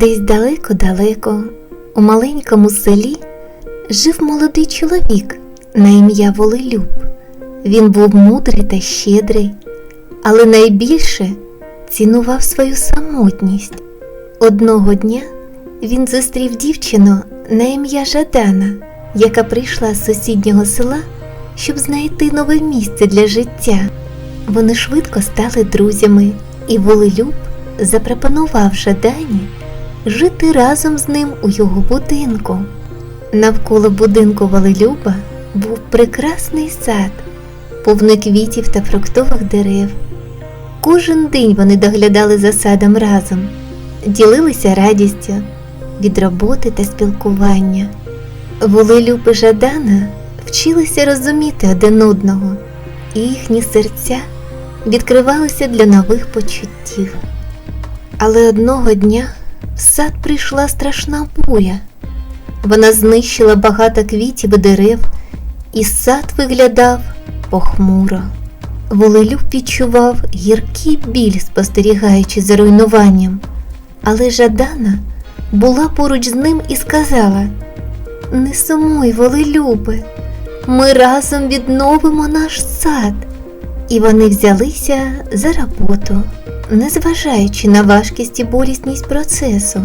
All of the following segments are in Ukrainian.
Десь далеко-далеко, у маленькому селі, жив молодий чоловік на ім'я Волелюб. Він був мудрий та щедрий, але найбільше цінував свою самотність. Одного дня він зустрів дівчину на ім'я Жадана, яка прийшла з сусіднього села, щоб знайти нове місце для життя. Вони швидко стали друзями, і Волелюб запропонував Жадані жити разом з ним у його будинку. Навколо будинку Волелюба був прекрасний сад, повний квітів та фруктових дерев. Кожен день вони доглядали за садом разом, ділилися радістю від роботи та спілкування. Волелюб і Жадана вчилися розуміти один одного, і їхні серця відкривалися для нових почуттів. Але одного дня в сад прийшла страшна буря. Вона знищила багато квітів і дерев, і сад виглядав похмуро. Волелюб відчував гіркий біль, спостерігаючи за руйнуванням, але Жадана була поруч з ним і сказала: Не сумуй, Волелюбе, ми разом відновимо наш сад. І вони взялися за роботу, незважаючи на важкість і болісність процесу.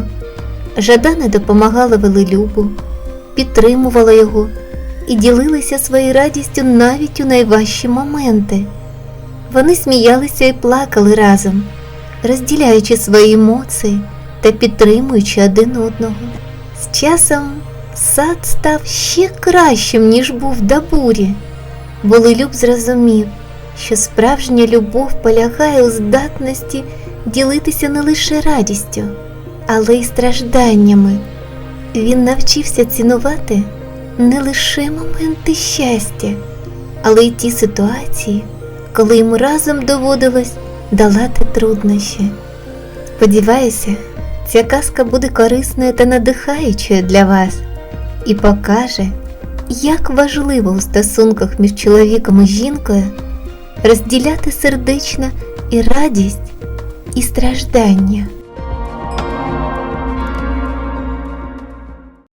Жадана допомагала Велелюбу, підтримувала його і ділилася своєю радістю навіть у найважчі моменти. Вони сміялися і плакали разом, розділяючи свої емоції та підтримуючи один одного. З часом сад став ще кращим, ніж був до бурі. Волелюб зрозумів, що справжня любов полягає у здатності ділитися не лише радістю, але й стражданнями. Він навчився цінувати не лише моменти щастя, але й ті ситуації, коли йому разом доводилось долати труднощі. Сподіваюся, ця казка буде корисною та надихаючою для вас і покаже, як важливо у стосунках між чоловіком і жінкою розділяти сердечно і радість, і страждання.